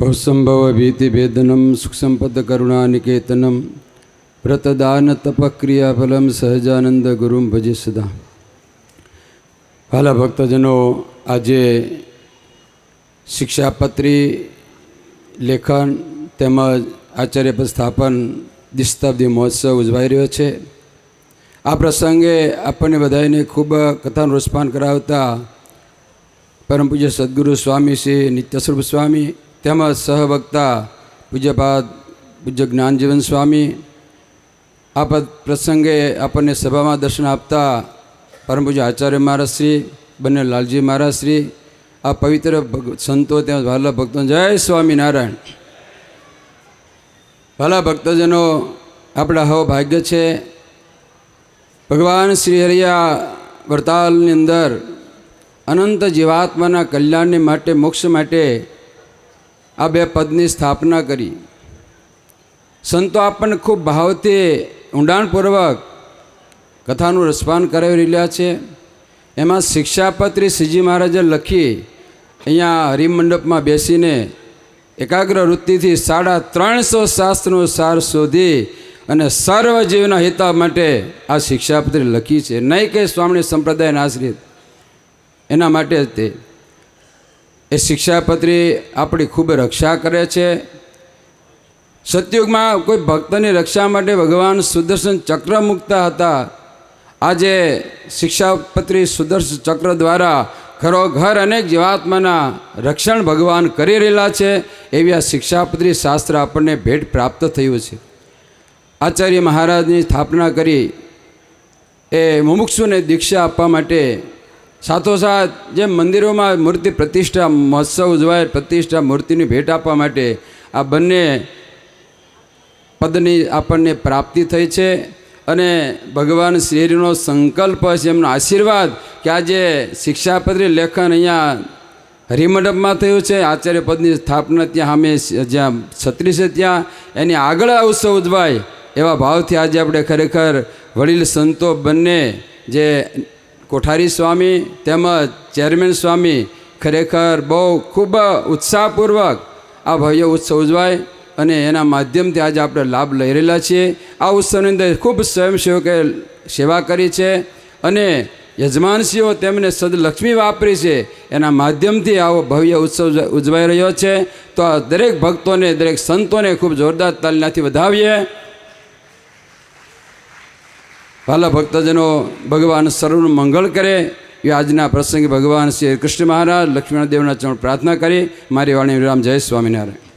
ભવસંભવ ભીતિભેદનમ સુખસંપદકરુણાનિકેતનમ વ્રતદાન તપક્રિયાફલમ સહજાનંદ ગુરુમ ભજે સદા વાલા ભક્તજનો આજે શિક્ષાપત્રી લેખન તેમજ આચાર્ય પ્રસ્થાપન સ્થાપન દિસ્તાબ્દી મહોત્સવ ઉજવાઈ રહ્યો છે. આ પ્રસંગે આપણને બધાને ખૂબ કથાનું રસપાન કરાવતા પરમ પૂજ્ય સદગુરુ સ્વામી શ્રી નિત્યસ્વરૂપ સ્વામી તેમજ સહવક્તા પૂજ્યપાદ પૂજ્ય જ્ઞાનજીવન સ્વામી આ પ્રસંગે આપણને સભામાં દર્શન આપતા પરમ પૂજ્ય આચાર્ય મહારાજશ્રી, બંને લાલજી મહારાજશ્રી, આ પવિત્ર સંતો તેમજ વાલા ભક્તો, જય સ્વામિનારાયણ. વાલા ભક્તજનો, આપણા હવ ભાગ્ય છે. ભગવાન શ્રી હરિયા વડતાલની અંદર અનંત જીવાત્માના કલ્યાણને માટે, મોક્ષ માટે આ બે પદની સ્થાપના કરી. સંતો આપણને ખૂબ ભાવથી ઊંડાણપૂર્વક કથાનું રસપાન કરાવી રહ્યા છે. એમાં શિક્ષાપત્રી શ્રીજી મહારાજે લખી અહીંયા હરિમંડપમાં બેસીને એકાગ્ર વૃત્તિથી સાડા ત્રણસો શાસ્ત્રનો સાર શોધી અને સર્વ જીવના હિતા માટે આ શિક્ષાપત્રી લખી છે. નહીં કે સ્વામી સંપ્રદાયના આશ્રિત. એના માટે તે. એ શિક્ષાપત્રી આપણી ખૂબ રક્ષા કરે છે. સતયુગમાં કોઈ ભક્તની રક્ષા માટે ભગવાન સુદર્શન ચક્ર મૂકતા હતા. આજે શિક્ષાપત્રી સુદર્શન ચક્ર દ્વારા ઘરોઘર અનેક જીવાત્માના રક્ષણ ભગવાન કરી રહેલા છે એવી આ શિક્ષાપત્રી શાસ્ત્ર આપણને ભેટ પ્રાપ્ત થયું છે. આચાર્ય મહારાજની સ્થાપના કરી એ મુમુક્ષુને દીક્ષા આપવા માટે સાથોસાથ જે મંદિરોમાં મૂર્તિ પ્રતિષ્ઠા, મહોત્સવ ઉજવાય, પ્રતિષ્ઠા મૂર્તિની ભેટ આપવા માટે આ બંને પદની આપણને પ્રાપ્તિ થઈ છે અને ભગવાન શ્રીનો સંકલ્પ છે, એમનો આશીર્વાદ કે આજે શિક્ષાપત્રી લેખન અહીંયા હરિમંડપમાં થયું છે, આચાર્ય પદની સ્થાપના ત્યાં સામે જ્યાં છત્રી છે ત્યાં, એની આગળ આ ઉત્સવ ઉજવાય એવા ભાવથી આજે આપણે ખરેખર વડીલ સંતો બંને જે કોઠારી સ્વામી તેમજ ચેરમેન સ્વામી ખરેખર બહુ ખૂબ ઉત્સાહપૂર્વક આ ભવ્ય ઉત્સવ ઉજવાય અને એના માધ્યમથી આજે આપણે લાભ લઈ રહેલા છીએ. આ ઉત્સવની અંદર ખૂબ સ્વયંસેવકે સેવા કરી છે અને યજમાનશ્રીઓ તેમને સદલક્ષ્મી વાપરી છે. એના માધ્યમથી આવો ભવ્ય ઉત્સવ ઉજવાઈ રહ્યો છે. તો આ દરેક ભક્તોને, દરેક સંતોને ખૂબ જોરદાર તાલનાથી વધાવીએ. વાલા ભક્તજનો ભગવાન સર્વનું મંગળ કરે. એ આજના પ્રસંગે ભગવાન શ્રી કૃષ્ણ મહારાજ લક્ષ્મણ દેવના ચરણ પ્રાર્થના કરી. મારી વાણી રામ જય સ્વામિનારાયણ.